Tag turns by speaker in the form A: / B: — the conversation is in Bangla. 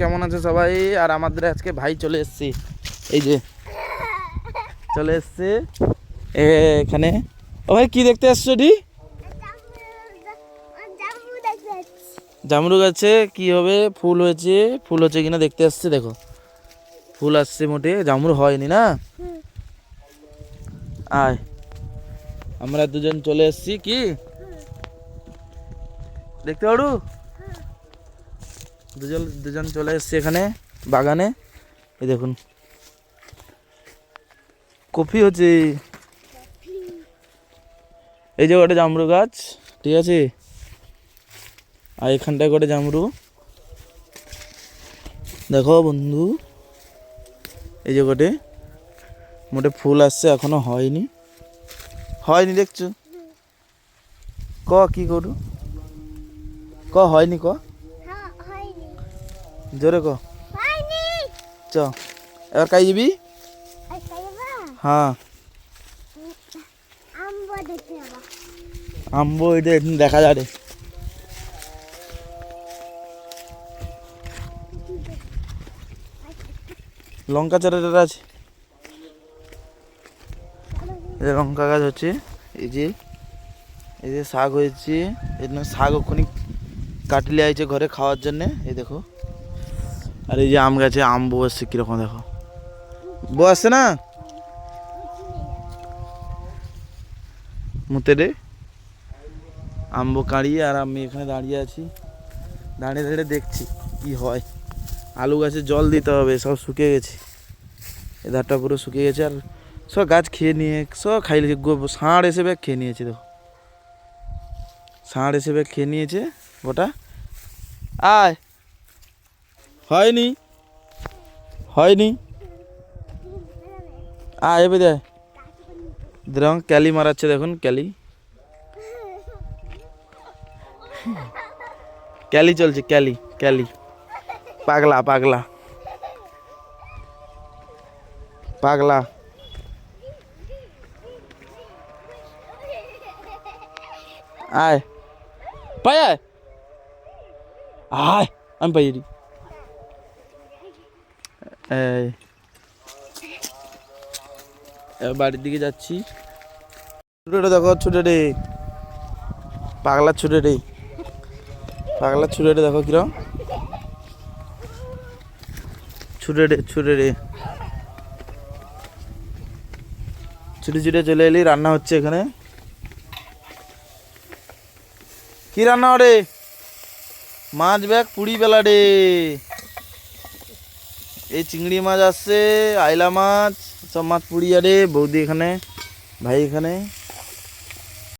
A: কেমন আছে সবাই? আর আমাদের আজকে ভাই চলে এসছে। এই যে, চলে এসছে। এখানে। ও ভাই, কি দেখতে আসছো ডি জামরু গাছে। কি হবে? ফুল হয়েছে। ফুল হচ্ছে কিনা দেখতে আসছে, দেখো। ফুল আসছে মোটে। জামরু হয়নি না? আয়। আমরা দুজন চলে এসেছি, কি? দেখতে পারু? দুজন দুজন চলে এসেছি এখানে, বাগানে। এই দেখুন। কফি হচ্ছে। এই যে ওটা জামরু গাছ, ঠিক আছে? আর এখানটায় করে জামরু। দেখো বন্ধু, এই যে গোটে মোটে ফুল আসছে, এখনও হয়নি। হয়নি দেখছ? ক, কি করু? ক, হয়নি ক? জোরে ক। চ। এবার কাই যাবি? হ্যাঁ। আম্বো এটা দেখা যাবে। লঙ্কা চারা টারা আছে। এই লঙ্কা গাছ হচ্ছে। এই যে এই যে শাক হয়েছে। জন্য শাক ওখানে কাটলে আইছে ঘরে খাওয়ার জন্যে। এই দেখো। আর এই যে আম গাছে আম বউ আসছে কীরকম দেখো। বউ আসছে না? মুতে রে আম্ব কাড়িয়ে আর আমি এখানে দাঁড়িয়ে আছি। দাঁড়িয়ে দাঁড়িয়ে দেখছি কি হয়। আলু গাছে জল দিতে হবে, সব শুকিয়ে গেছে। এ ধারটা পুরো শুকিয়ে গেছে আর সব গাছ খেয়ে নিয়ে, সব খাই গো- ষাঁড় এসে ব্যাগ খেয়ে নিয়েছে দেখো। ষাঁড় এসে ব্যাগ খেয়ে নিয়েছে গোটা। আয়। হয়নি হয়নি আয় এবে দেয় দেখুন ক্যালি মারাচ্ছে দেখুন ক্যালি ক্যালি চলছে ক্যালি ক্যালি পাগলা পাগলা পাগলা আয় পাই আয় আয় আমি পাই এটি এই। বাড়ির দিকে যাচ্ছি। ছুটে দেখো ছুটে রে পাগলা ছুটে রে পাগলা ছুটে রে দেখো কিরম। ছুটে রে ছুটে রে ছুটে ছুটে চলে এলি রান্না হচ্ছে এখানে। কি রান্না রে? মাছ ব্যাগ পুরি বেলা রে। এই চিংড়ি মাছ আসছে আইলা মাছ সব মাছ পুড়ি আরে বৌদি এখানে ভাই এখানে।